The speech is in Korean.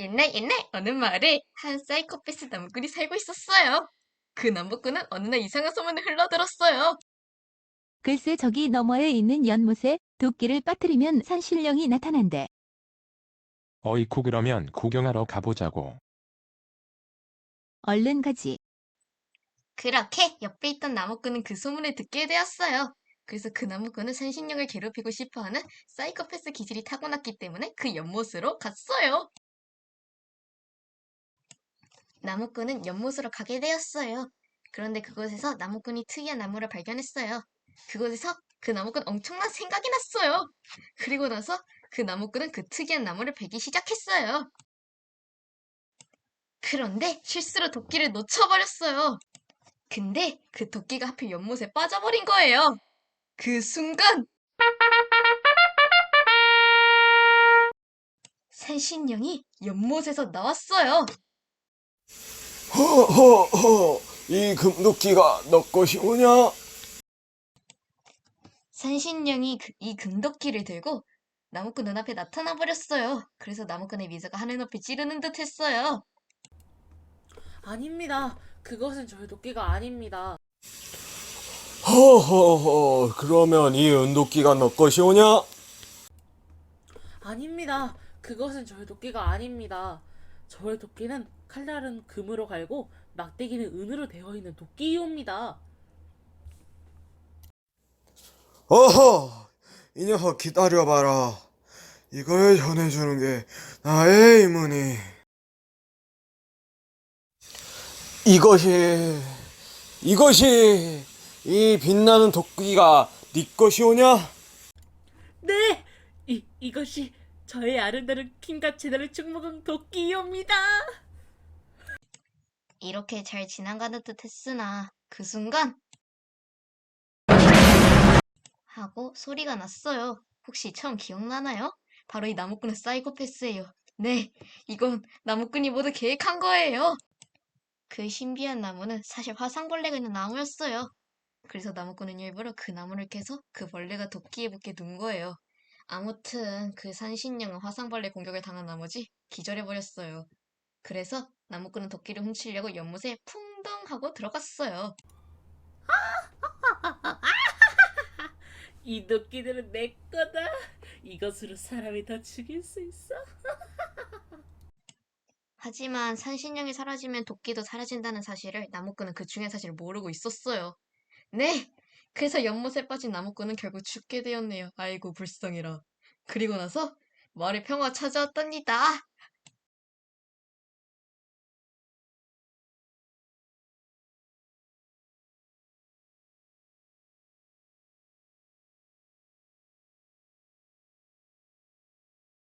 옛날 옛날 어느 마을에 한 사이코패스 나무꾼이 살고 있었어요. 그 나무꾼은 어느 날 이상한 소문을 흘러들었어요. 글쎄 저기 너머에 있는 연못에 도끼를 빠뜨리면 산신령이 나타난대. 어이쿠 그러면 구경하러 가보자고. 얼른 가지. 그렇게 옆에 있던 나무꾼은 그 소문을 듣게 되었어요. 그래서 그 나무꾼은 산신령을 괴롭히고 싶어하는 사이코패스 기질이 타고났기 때문에 그 연못으로 갔어요. 나무꾼은 연못으로 가게 되었어요. 그런데 그곳에서 나무꾼이 특이한 나무를 발견했어요. 그곳에서 그 나무꾼 엄청난 생각이 났어요. 그리고 나서 그 나무꾼은 그 특이한 나무를 베기 시작했어요. 그런데 실수로 도끼를 놓쳐버렸어요. 근데 그 도끼가 하필 연못에 빠져버린 거예요. 그 순간 산신령이 연못에서 나왔어요. 허허허 이 금도끼가 너 것이오냐? 산신령이 그- 이 금도끼를 들고 나무꾼 눈앞에 나타나 버렸어요. 그래서 나무꾼의 미소가 하늘 높이 찌르는 듯 했어요. 아닙니다. 그것은 저의 도끼가 아닙니다. 허허허 그러면 이 은도끼가 너 것이오냐? 아닙니다. 그것은 저의 도끼가 아닙니다. 저의 도끼는 칼날은 금으로 갈고 막대기는 은으로 되어 있는 도끼이옵니다. 어허 이 녀석 기다려봐라 이걸 전해주는 게 나의 임무니 이것이 이것이 이 빛나는 도끼가 네 것이오냐? 네! 이, 이것이 저의 아름다운 킹과 제다를 충목한 도끼이옵니다. 이렇게 잘 지나가는 듯 했으나 그 순간 하고 소리가 났어요. 혹시 처음 기억나나요? 바로 이 나무꾼은 사이코패스예요. 네, 이건 나무꾼이 모두 계획한 거예요. 그 신비한 나무는 사실 화상벌레가 있는 나무였어요. 그래서 나무꾼은 일부러 그 나무를 캐서 그 벌레가 도끼에 붙게 둔 거예요. 아무튼 그 산신령은 화상벌레 공격을 당한 나머지 기절해버렸어요. 그래서 나무꾼은 도끼를 훔치려고 연못에 풍덩 하고 들어갔어요. 이 도끼들은 내 거다. 이것으로 사람이 더 죽일 수 있어. 하지만 산신령이 사라지면 도끼도 사라진다는 사실을 나무꾼은 그 중요한 사실을 모르고 있었어요. 네! 그래서 연못에 빠진 나무꾼은 결국 죽게 되었네요. 아이고 불쌍해라. 그리고 나서 마을에 평화가 찾아왔답니다.